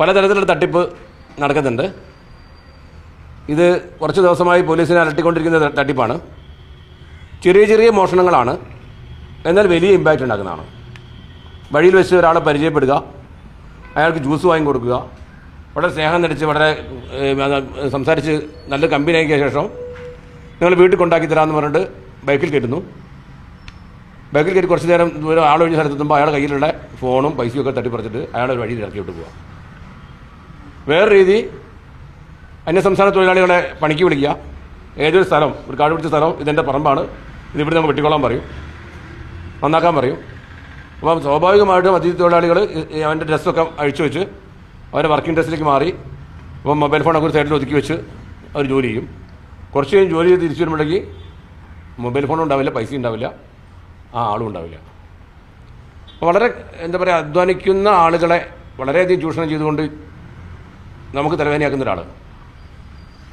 പലതരത്തിലുള്ള തട്ടിപ്പ് നടക്കുന്നുണ്ട്. ഇത് കുറച്ച് ദിവസമായി പോലീസിനെ അലട്ടിക്കൊണ്ടിരിക്കുന്ന തട്ടിപ്പാണ്. ചെറിയ ചെറിയ മോഷണങ്ങളാണ്. എന്നാൽ വലിയ ഇമ്പാക്റ്റ് ഉണ്ടാക്കുന്നതാണ്. വഴിയിൽ വെച്ച് ഒരാളെ പരിചയപ്പെടുക അയാൾക്ക് ജ്യൂസ് വാങ്ങി കൊടുക്കുക വളരെ സ്നേഹം നടിച്ച് വളരെ സംസാരിച്ച് നല്ല കമ്പനി ആക്കിയ ശേഷം നിങ്ങൾ വീട്ടിൽ കൊണ്ടാക്കി തരാമെന്ന് പറഞ്ഞിട്ട് ബൈക്കിൽ കയറ്റുന്നു. ബൈക്കിൽ കയറ്റി കുറച്ച് നേരം ദൂരം ആളൊഴിഞ്ഞ സ്ഥലത്തെത്തുമ്പോൾ അയാളുടെ കയ്യിലുള്ള ഫോണും പൈസയും ഒക്കെ തട്ടിപ്പറിച്ചിട്ട് അയാളെ വഴിയിൽ ഇറക്കി വിട്ട് പോവാം. വേറെ രീതി അന്യസംസ്ഥാന തൊഴിലാളികളെ പണിക്ക് വിളിക്കുക. ഏതൊരു സ്ഥലം ഒരു കാട് പിടിച്ച സ്ഥലം ഇതെന്റെ പറമ്പാണ്. ഇതിവിടെ നമുക്ക് വെട്ടിക്കൊള്ളാൻ പറയും. നന്നാക്കാൻ പറയും. അപ്പം സ്വാഭാവികമായിട്ടും അതിഥി തൊഴിലാളികൾ അവന്റെ ഡ്രസ്സൊക്കെ അഴിച്ചു വെച്ച് അവരെ വർക്കിംഗ് ഡ്രസ്സിലേക്ക് മാറി. അപ്പം മൊബൈൽ ഫോണൊക്കെ ഒരു സൈഡിൽ ഒതുക്കി വെച്ച് അവർ ജോലി ചെയ്യും. കുറച്ച് കഴിഞ്ഞ് ജോലി ചെയ്ത് തിരിച്ചു വരുമ്പോഴേക്ക് മൊബൈൽ ഫോണും ഉണ്ടാവില്ല പൈസ ഉണ്ടാവില്ല. ആ ആളും ഉണ്ടാവില്ല. വളരെ എന്താ പറയുക അധ്വാനിക്കുന്ന ആളുകളെ വളരെയധികം ചൂഷണം ചെയ്തുകൊണ്ട് നമുക്ക് തലവേദനയാക്കുന്ന ഒരാൾ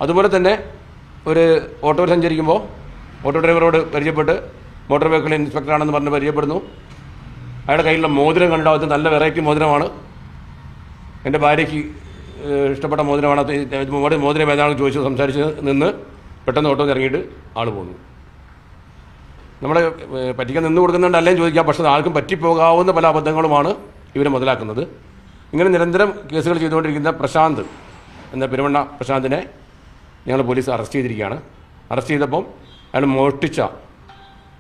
അതുപോലെ തന്നെ ഒരു ഓട്ടോ സഞ്ചരിക്കുമ്പോൾ ഓട്ടോ ഡ്രൈവറോട് പരിചയപ്പെട്ട് മോട്ടോർ വെഹിക്കിൾ ഇൻസ്പെക്ടറാണെന്ന് പറഞ്ഞ് പരിചയപ്പെടുന്നു. അയാളുടെ കയ്യിലുള്ള മോതിരം കണ്ടാവത്ത് നല്ല വെറൈറ്റി മോതിരമാണ്. എന്റെ ഭാര്യയ്ക്ക് ഇഷ്ടപ്പെട്ട മോതിരമാണ്. മോതിരം ഏതാണെന്ന് ചോദിച്ച് സംസാരിച്ച് നിന്ന് പെട്ടെന്ന് ഓട്ടോ ഇറങ്ങിയിട്ട് ആൾ പോകുന്നു നമ്മളെ പറ്റിക്കാൻ നിന്ന് കൊടുക്കുന്നുണ്ട് അല്ലെങ്കിൽ ചോദിക്കാം. പക്ഷേ ആർക്കും പറ്റിപ്പോകാവുന്ന പല അബദ്ധങ്ങളുമാണ് ഇവർ മുതലാക്കുന്നത്. ഇങ്ങനെ നിരന്തരം കേസുകൾ ചെയ്തുകൊണ്ടിരിക്കുന്ന പ്രശാന്ത് എന്ന പെരുമണ്ണ പ്രശാന്തിനെ ഞങ്ങൾ പോലീസ് അറസ്റ്റ് ചെയ്തിരിക്കുകയാണ്. അറസ്റ്റ് ചെയ്തപ്പം അയാൾ മോഷ്ടിച്ച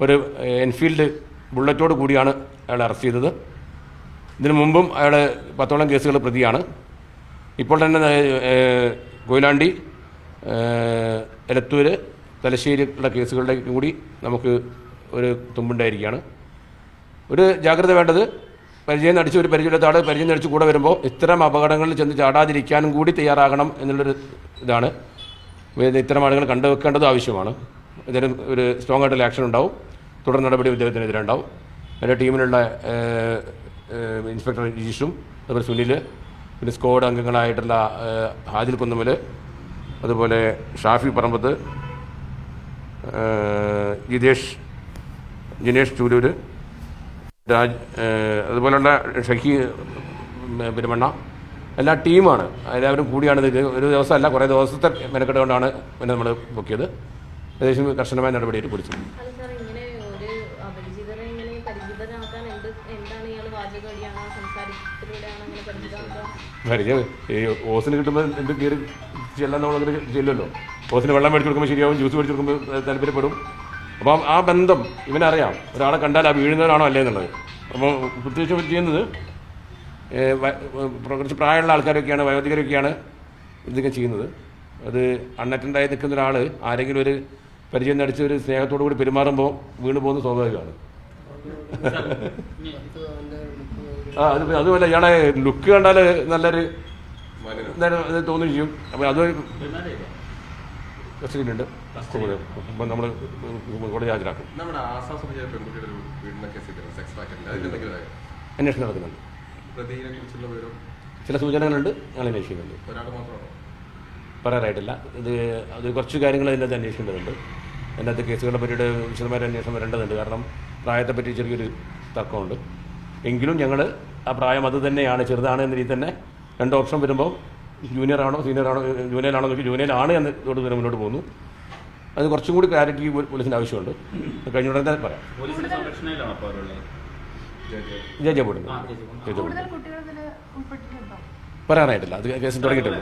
ഒരു എൻഫീൽഡ് ബുള്ളറ്റോട് കൂടിയാണ് അയാൾ അറസ്റ്റ് ചെയ്തത്. ഇതിനു മുമ്പും അയാൾ പത്തോളം കേസുകൾ പ്രതിയാണ്. ഇപ്പോൾ തന്നെ കൊയിലാണ്ടി ഏഹ്, എലത്തൂര് തലശ്ശേരിയുള്ള കേസുകളിലേക്ക് കൂടി നമുക്ക് ഒരു തുമ്പുണ്ടായിരിക്കുകയാണ്. ഒരു ജാഗ്രത വേണ്ടത് പരിചയം നടിച്ച് ഒരു പരിചയമില്ലാത്ത ആൾ പരിചയം നടിച്ച് കൂടെ വരുമ്പോൾ ഇത്തരം അപകടങ്ങളിൽ ചെന്ന് ചാടാതിരിക്കാനും കൂടി തയ്യാറാകണം എന്നുള്ളൊരു ഇതാണ്. ഇത് ഇത്തരം ആളുകൾ കണ്ടുവെക്കേണ്ടത് ആവശ്യമാണ്. ഇതിന് ഒരു സ്ട്രോങ് ആയിട്ടുള്ള ആക്ഷൻ ഉണ്ടാവും. തുടർ നടപടി ഉദ്യോഗത്തിനെതിരെ ഉണ്ടാവും. എന്റെ ടീമിലുള്ള ഇൻസ്പെക്ടർ രജീഷും അതുപോലെ സുനിൽ പിന്നെ സ്ക്വാഡ് അംഗങ്ങളായിട്ടുള്ള ഹാജിൽ കുന്നമൽ അതുപോലെ ഷാഫി പറമ്പത്ത് ജിതേഷ് ജിനേഷ് ചൂരൂര് രാജ് അതുപോലുള്ള ഷഹി പെരുമണ്ണ എല്ലാ ടീമാണ്. എല്ലാവരും കൂടിയാണ് ഇത്. ഒരു ദിവസമല്ല കുറേ ദിവസത്തെ മെനക്കെട്ട് കൊണ്ടാണ് പിന്നെ നമ്മൾ പൊക്കിയത് ഏകദേശം കർശനമായ നടപടിയായിട്ട് കുറിച്ചത് പരിചയം ഈ ഓസിന് കിട്ടുമ്പോൾ എന്ത് കയറി ചെല്ലാൻ നമ്മളങ്ങനെ ചെല്ലുമല്ലോ ഓസിന് വെള്ളം മേടിച്ചു കൊടുക്കുമ്പോൾ ശരിയാവും ജ്യൂസ് മേടിച്ചു കൊടുക്കുമ്പോൾ താല്പര്യപ്പെടും. അപ്പം ആ ബന്ധം ഇവനറിയാം. ഒരാളെ കണ്ടാൽ ആ വീഴുന്നവരാണോ അല്ലേ എന്നുള്ളത് അപ്പോൾ പ്രത്യേകിച്ച് ചെയ്യുന്നത് കുറച്ച് പ്രായമുള്ള ആൾക്കാരൊക്കെയാണ് വയോധികരൊക്കെയാണ് ഇതൊക്കെ ചെയ്യുന്നത്. അത് അൺഅറ്റൻഡായി നിൽക്കുന്ന ഒരാൾ ആരെങ്കിലും ഒരു പരിചയം നടിച്ച് ഒരു സ്നേഹത്തോടു കൂടി പെരുമാറുമ്പോൾ വീണ് പോകുന്നത് സ്വാഭാവികമാണ്. ആ അത് അതുമല്ല ഇയാളെ ലുക്ക് കണ്ടാൽ നല്ലൊരു തോന്നുകയും ചെയ്യും. അപ്പോൾ അത് കുറച്ച് അപ്പം നമ്മൾ കോടതി ഹാജരാക്കും? അന്വേഷണം നടക്കുന്നുണ്ട്. ചില സൂചനകളുണ്ട്. ഞങ്ങൾ അന്വേഷിക്കുന്നുണ്ട്. പറയാറായിട്ടില്ല. ഇത് അത് കുറച്ച് കാര്യങ്ങൾ അതിനകത്ത് അന്വേഷിക്കേണ്ടതുണ്ട്. അതിനകത്ത് കേസുകളെ പറ്റിയിട്ട് വിശദമായ അന്വേഷണം വരേണ്ടതുണ്ട്. കാരണം പ്രായത്തെ പറ്റി ചെറിയൊരു തർക്കമുണ്ട്. എങ്കിലും ഞങ്ങൾ ആ പ്രായം അത് തന്നെയാണ് ചെറുതാണ് എന്ന രീതി തന്നെ രണ്ട് ഓപ്ഷൻ വരുമ്പോൾ ജൂനിയർ ആണോ സീനിയർ ആണോ ജൂനിയർ ആണോ നോക്കി ജൂനിയർ ആണ് എന്ന് തൊട്ട് തന്നെ മുന്നോട്ട് പോകുന്നു. അത് കുറച്ചും കൂടി ക്ലാരിറ്റി പോലീസിന് ആവശ്യമുണ്ട്. കഴിഞ്ഞ ഉടനെ തന്നെ പറയാം. ജയ ജയപ്പെടുന്നു ജയ ഉൾപ്പെട്ടിട്ടുണ്ടോ? പറയാനായിട്ടില്ല അത് കേസ് തുടങ്ങിയിട്ടില്ല